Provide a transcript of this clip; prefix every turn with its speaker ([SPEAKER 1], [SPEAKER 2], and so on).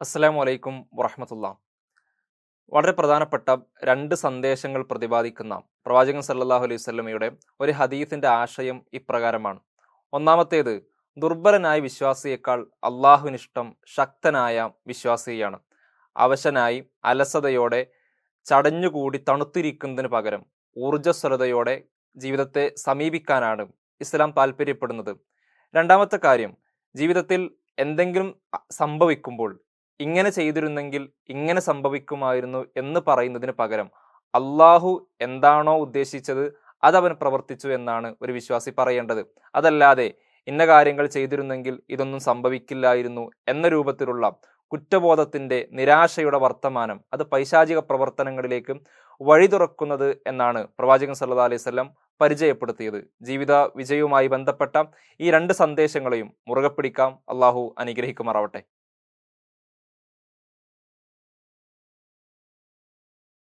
[SPEAKER 1] അസ്സലാമു അലൈക്കും വറഹമത്തുള്ള. വളരെ പ്രധാനപ്പെട്ട രണ്ട് സന്ദേശങ്ങൾ പ്രതിപാദിക്കുന്ന പ്രവാചകൻ സല്ലാഹു അലൈഹി വസല്ലമയുടെ ഒരു ഹദീഫിന്റെ ആശയം ഇപ്രകാരമാണ്. ഒന്നാമത്തേത് ദുർബലനായ വിശ്വാസിയേക്കാൾ അള്ളാഹുവിനിഷ്ടം ശക്തനായ വിശ്വാസിയാണ്. അവശനായി അലസതയോടെ ചടഞ്ഞുകൂടി തണുത്തിരിക്കുന്നതിന് പകരം ഊർജസ്വലതയോടെ ജീവിതത്തെ സമീപിക്കാനാണ് ഇസ്ലാം താല്പര്യപ്പെടുന്നത്. രണ്ടാമത്തെ കാര്യം ജീവിതത്തിൽ എന്തെങ്കിലും സംഭവിക്കുമ്പോൾ ഇങ്ങനെ ചെയ്തിരുന്നെങ്കിൽ ഇങ്ങനെ സംഭവിക്കുമായിരുന്നു എന്ന് പറയുന്നതിന് പകരം അള്ളാഹു എന്താണോ ഉദ്ദേശിച്ചത് അതവൻ പ്രവർത്തിച്ചു എന്നാണ് ഒരു വിശ്വാസി പറയേണ്ടത്. അതല്ലാതെ ഇന്ന കാര്യങ്ങൾ ചെയ്തിരുന്നെങ്കിൽ ഇതൊന്നും സംഭവിക്കില്ലായിരുന്നു എന്ന രൂപത്തിലുള്ള കുറ്റബോധത്തിന്റെ നിരാശയുടെ വർത്തമാനം അത് പൈശാചിക പ്രവർത്തനങ്ങളിലേക്ക് വഴി തുറക്കുന്നത് എന്നാണ് പ്രവാചകൻ സല്ലാ അലൈവല്ലം പരിചയപ്പെടുത്തിയത്. ജീവിത വിജയവുമായി ബന്ധപ്പെട്ട ഈ രണ്ട് സന്ദേശങ്ങളെയും മുറുകെ പിടിക്കാം അള്ളാഹു അനുഗ്രഹിക്കുമാറാവട്ടെ.